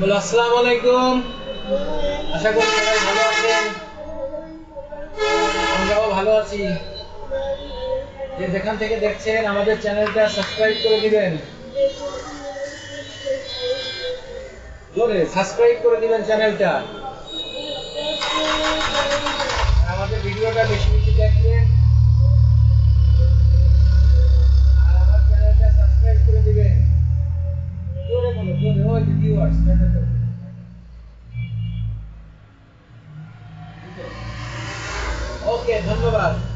বলো, আসসালামু আলাইকুম। আশা করি সবাই ভালো আছেন। আমরাও ভালো আছি। যে যেখান থেকে দেখছেন, আমাদের চ্যানেলটা সাবস্ক্রাইব করে দিবেন। সাবস্ক্রাইব করে দিবেন চ্যানেলটা। বলো জোরে ওই যে ভিউয়ার্স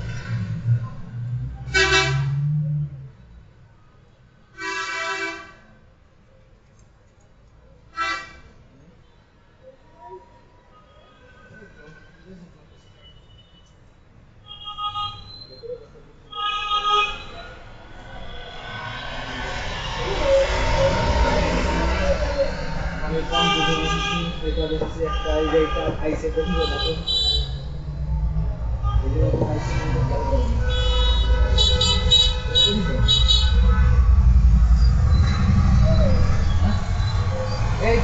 এটা দেখছি একটা এই যে এটা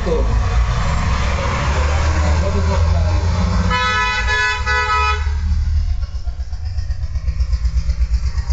তো।